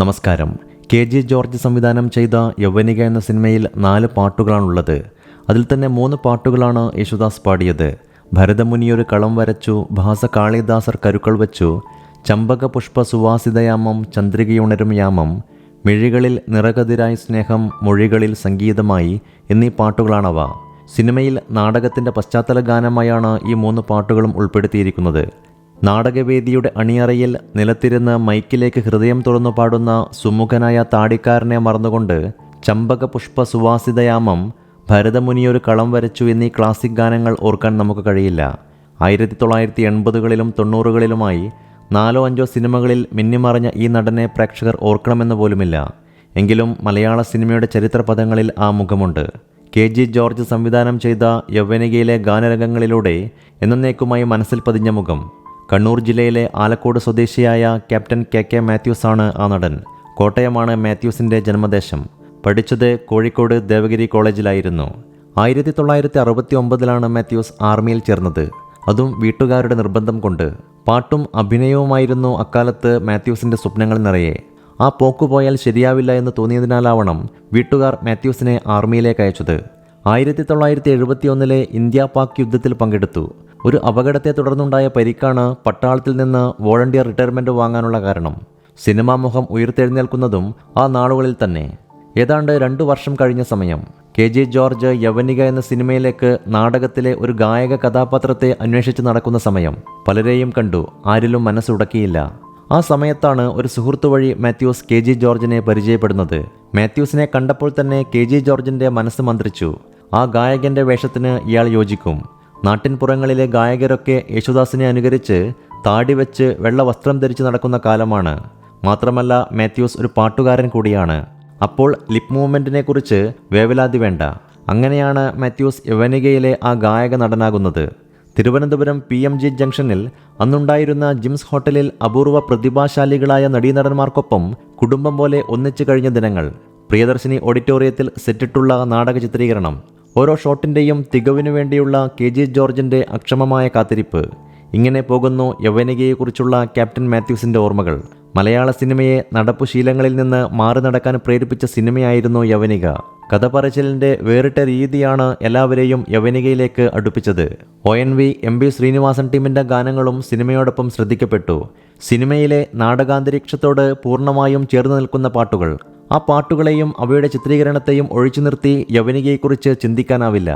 നമസ്കാരം. K G George സംവിധാനം ചെയ്ത യൗവനിക എന്ന സിനിമയിൽ നാല് പാട്ടുകളാണുള്ളത്. അതിൽ തന്നെ മൂന്ന് പാട്ടുകളാണ് യേശുദാസ് പാടിയത്. ഭരതമുനിയൊരു കളം വരച്ചു ഭാസ കാളിദാസർ കരുക്കൾ വച്ചു ചമ്പക പുഷ്പ സുവാസിതയാമം ചന്ദ്രികയുണരും യാമം മിഴികളിൽ നിറകതിരായി സ്നേഹം മൊഴികളിൽ സംഗീതമായി എന്നീ പാട്ടുകളാണവ. സിനിമയിൽ നാടകത്തിന്റെ പശ്ചാത്തല ഗാനമായാണ് ഈ മൂന്ന് പാട്ടുകളും ഉൾപ്പെടുത്തിയിരിക്കുന്നത്. നാടകവേദിയുടെ അണിയറയിൽ നിലത്തിരുന്ന് മൈക്കിലേക്ക് ഹൃദയം തുറന്നു പാടുന്ന സുമുഖനായ താടിക്കാരനെ മറന്നുകൊണ്ട് ചമ്പക പുഷ്പ സുവാസിതയാമം ഭരതമുനിയൊരു കളം വരച്ചു എന്നീ ക്ലാസിക് ഗാനങ്ങൾ ഓർക്കാൻ നമുക്ക് കഴിയില്ല. ആയിരത്തി തൊള്ളായിരത്തി എൺപതുകളിലും തൊണ്ണൂറുകളിലുമായി നാലോ അഞ്ചോ സിനിമകളിൽ മിന്നിമറഞ്ഞ ഈ നടനെ പ്രേക്ഷകർ ഓർക്കണമെന്ന് പോലുമില്ല. എങ്കിലും മലയാള സിനിമയുടെ ചരിത്ര പദങ്ങളിൽ ആ മുഖമുണ്ട്. കെ ജി ജോർജ് സംവിധാനം ചെയ്ത യൗവനികയിലെ ഗാനരംഗങ്ങളിലൂടെ എന്നേക്കുമായി മനസ്സിൽ പതിഞ്ഞ മുഖം. കണ്ണൂർ ജില്ലയിലെ ആലക്കോട് സ്വദേശിയായ ക്യാപ്റ്റൻ കെ കെ മാത്യൂസ് ആണ് ആ നടൻ. കോട്ടയമാണ് മാത്യൂസിന്റെ ജന്മദേശം. പഠിച്ചത് കോഴിക്കോട് ദേവഗിരി കോളേജിലായിരുന്നു. ആയിരത്തി തൊള്ളായിരത്തി അറുപത്തി ഒമ്പതിലാണ് മാത്യൂസ് ആർമിയിൽ ചേർന്നത്. അതും വീട്ടുകാരുടെ നിർബന്ധം കൊണ്ട്. പാട്ടും അഭിനയവുമായിരുന്നു അക്കാലത്ത് മാത്യൂസിന്റെ സ്വപ്നങ്ങൾ നിറയെ. ആ പോക്കുപോയാൽ ശരിയാവില്ല എന്ന് തോന്നിയതിനാലാവണം വീട്ടുകാർ മാത്യൂസിനെ ആർമിയിലേക്ക് അയച്ചത്. ആയിരത്തി തൊള്ളായിരത്തി എഴുപത്തിയൊന്നിലെ ഇന്ത്യ പാക് യുദ്ധത്തിൽ പങ്കെടുത്തു. ഒരു അപകടത്തെ തുടർന്നുണ്ടായ പരിക്കാണ് പട്ടാളത്തിൽ നിന്ന് വോളണ്ടിയർ റിട്ടയർമെന്റ് വാങ്ങാനുള്ള കാരണം. സിനിമാ മുഖം ഉയർത്തെഴുന്നേൽക്കുന്നതും ആ നാളുകളിൽ തന്നെ. ഏതാണ്ട് രണ്ടു വർഷം കഴിഞ്ഞ സമയം കെ ജെ ജോർജ് യവനിക എന്ന സിനിമയിലേക്ക് നാടകത്തിലെ ഒരു ഗായക കഥാപാത്രത്തെ അന്വേഷിച്ച് നടക്കുന്ന സമയം പലരെയും കണ്ടു ആരിലും മനസ്സുടക്കിയില്ല. ആ സമയത്താണ് ഒരു സുഹൃത്തു വഴി മാത്യൂസ് കെ ജി ജോർജിനെ പരിചയപ്പെടുന്നത്. മാത്യൂസിനെ കണ്ടപ്പോൾ തന്നെ കെ ജി ജോർജിന്റെ മനസ്സ് മന്ത്രിച്ചു. ആ ഗായകന്റെ വേഷത്തിന് ഇയാൾ യോജിക്കും. നാട്ടിൻപുറങ്ങളിലെ ഗായകരൊക്കെ യേശുദാസിനെ അനുകരിച്ച് താടി വെച്ച് വെള്ള വസ്ത്രം ധരിച്ച് നടക്കുന്ന കാലമാണ്. മാത്രമല്ല മാത്യൂസ് ഒരു പാട്ടുകാരൻ കൂടിയാണ്. അപ്പോൾ ലിപ് മൂവ്മെന്റിനെ കുറിച്ച് വേവലാതി വേണ്ട. അങ്ങനെയാണ് മാത്യൂസ് യവനികയിലെ ആ ഗായക നടനാകുന്നത്. തിരുവനന്തപുരം പി എം ജി ജംഗ്ഷനിൽ അന്നുണ്ടായിരുന്ന ജിംസ് ഹോട്ടലിൽ അപൂർവ പ്രതിഭാശാലികളായ നടീനടന്മാർക്കൊപ്പം കുടുംബം പോലെ ഒന്നിച്ചു കഴിഞ്ഞ ദിനങ്ങൾ. പ്രിയദർശിനി ഓഡിറ്റോറിയത്തിൽ സെറ്റിട്ടുള്ള നാടക ചിത്രീകരണം. ഓരോ ഷോട്ടിന്റെയും തികവിനു വേണ്ടിയുള്ള കെ ജി ജോർജിന്റെ അക്ഷമമായ കാത്തിരിപ്പ്. ഇങ്ങനെ പോകുന്നു യവനികയെക്കുറിച്ചുള്ള ക്യാപ്റ്റൻ മാത്യൂസിന്റെ ഓർമ്മകൾ. മലയാള സിനിമയെ നടപ്പുശീലങ്ങളിൽ നിന്ന് മാറി നടക്കാൻ പ്രേരിപ്പിച്ച സിനിമയായിരുന്നു യവനിക കഥ പറച്ചിലിന്റെ വേറിട്ട രീതിയാണ് എല്ലാവരെയും യവനികയിലേക്ക് അടുപ്പിച്ചത്. O N V M B Sreenivasan ടീമിന്റെ ഗാനങ്ങളും സിനിമയോടൊപ്പം ശ്രദ്ധിക്കപ്പെട്ടു. സിനിമയിലെ നാടകാന്തരീക്ഷത്തോട് പൂർണമായും ചേർന്ന് നിൽക്കുന്ന പാട്ടുകൾ. ആ പാട്ടുകളെയും അവയുടെ ചിത്രീകരണത്തെയും ഒഴിച്ചു നിർത്തി യവനികയെക്കുറിച്ച് ചിന്തിക്കാനാവില്ല.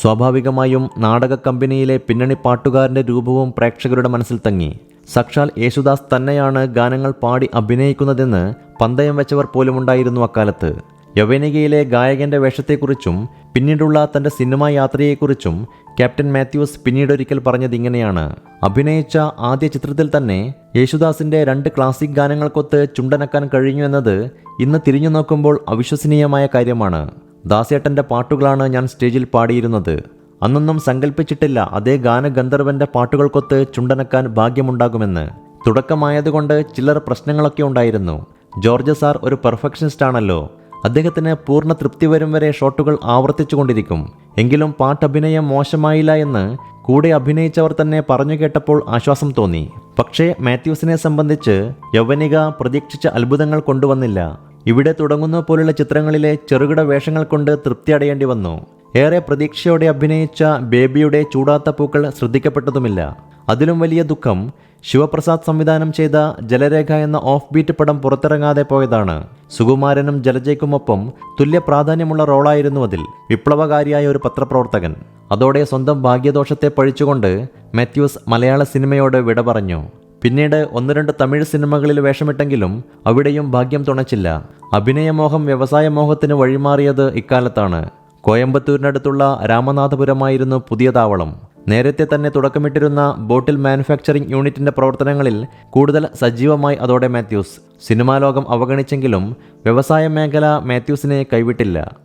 സ്വാഭാവികമായും നാടക കമ്പനിയിലെ പിന്നണി പാട്ടുകാരന്റെ രൂപവും പ്രേക്ഷകരുടെ മനസ്സിൽ തങ്ങി. സക്ഷാൽ യേശുദാസ് തന്നെയാണ് ഗാനങ്ങൾ പാടി അഭിനയിക്കുന്നതെന്ന് പന്തയം വെച്ചവർ പോലുമുണ്ടായിരുന്നു അക്കാലത്ത്. യവനികയിലെ ഗായകന്റെ വേഷത്തെക്കുറിച്ചും പിന്നീടുള്ള തന്റെ സിനിമാ യാത്രയെക്കുറിച്ചും ക്യാപ്റ്റൻ മാത്യൂസ് പിന്നീടൊരിക്കൽ പറഞ്ഞത് ഇങ്ങനെയാണ്. അഭിനയിച്ച ആദ്യ ചിത്രത്തിൽ തന്നെ യേശുദാസിന്റെ രണ്ട് ക്ലാസിക് ഗാനങ്ങൾക്കൊത്ത് ചുണ്ടനക്കാൻ കഴിഞ്ഞു എന്നത് ഇന്ന് തിരിഞ്ഞു നോക്കുമ്പോൾ അവിശ്വസനീയമായ കാര്യമാണ്. ദാസേട്ടന്റെ പാട്ടുകളാണ് ഞാൻ സ്റ്റേജിൽ പാടിയിരുന്നത്. അന്നൊന്നും സങ്കല്പിച്ചിട്ടില്ല അതേ ഗാനഗന്ധർവന്റെ പാട്ടുകൾക്കൊത്ത് ചുണ്ടനക്കാൻ ഭാഗ്യമുണ്ടാകുമെന്ന്. തുടക്കമായതുകൊണ്ട് ചിലർ പ്രശ്നങ്ങളൊക്കെ ഉണ്ടായിരുന്നു. ജോർജ് സാർ ഒരു പെർഫെക്ഷനിസ്റ്റ് ആണല്ലോ. അദ്ദേഹത്തിന് പൂർണ തൃപ്തി വരും വരെ ഷോട്ടുകൾ ആവർത്തിച്ചുകൊണ്ടിരിക്കും. എങ്കിലും പാട്ടഭിനയം മോശമായില്ല എന്ന് കൂടെ അഭിനയിച്ചവർ തന്നെ പറഞ്ഞു കേട്ടപ്പോൾ ആശ്വാസം തോന്നി. പക്ഷേ മാത്യൂസിനെ സംബന്ധിച്ച് യൗവനിക പ്രതീക്ഷിച്ച അത്ഭുതങ്ങൾ കൊണ്ടുവന്നില്ല. ഇവിടെ തുടങ്ങുന്ന പോലുള്ള ചിത്രങ്ങളിലെ ചെറുകിട വേഷങ്ങൾ കൊണ്ട് തൃപ്തി അടയേണ്ടി വന്നു. ഏറെ പ്രതീക്ഷയോടെ അഭിനയിച്ച ബേബിയുടെ ചൂടാത്ത പൂക്കൾ ശ്രദ്ധിക്കപ്പെട്ടതുമില്ല. അതിലും വലിയ ദുഃഖം ശിവപ്രസാദ് സംവിധാനം ചെയ്ത ജലരേഖ എന്ന ഓഫ് ബീറ്റ് പടം പുറത്തിറങ്ങാതെ പോയതാണ്. സുകുമാരനും ജലജയ്ക്കുമൊപ്പം തുല്യ പ്രാധാന്യമുള്ള റോളായിരുന്നു അതിൽ വിപ്ലവകാരിയായ ഒരു പത്രപ്രവർത്തകൻ. അതോടെ സ്വന്തം ഭാഗ്യദോഷത്തെ പഴിച്ചുകൊണ്ട് മാത്യൂസ് മലയാള സിനിമയോട് വിട പറഞ്ഞു. പിന്നീട് ഒന്ന് രണ്ട് തമിഴ് സിനിമകളിൽ വേഷമിട്ടെങ്കിലും അവിടെയും ഭാഗ്യം തുണച്ചില്ല. അഭിനയമോഹം വ്യവസായമോഹത്തിന് വഴിമാറിയത് ഇക്കാലത്താണ്. കോയമ്പത്തൂരിനടുത്തുള്ള രാമനാഥപുരമായിരുന്നു പുതിയ താവളം. നേരത്തെ തന്നെ തുടക്കമിട്ടിരുന്ന ബോട്ടിൽ മാനുഫാക്ചറിംഗ് യൂണിറ്റിന്റെ പ്രവർത്തനങ്ങളിൽ കൂടുതൽ സജീവമായി അതോടെ മാത്യൂസ്. സിനിമാ ലോകം അവഗണിച്ചെങ്കിലും വ്യവസായ മേഖല മാത്യൂസിനെ കൈവിട്ടില്ല.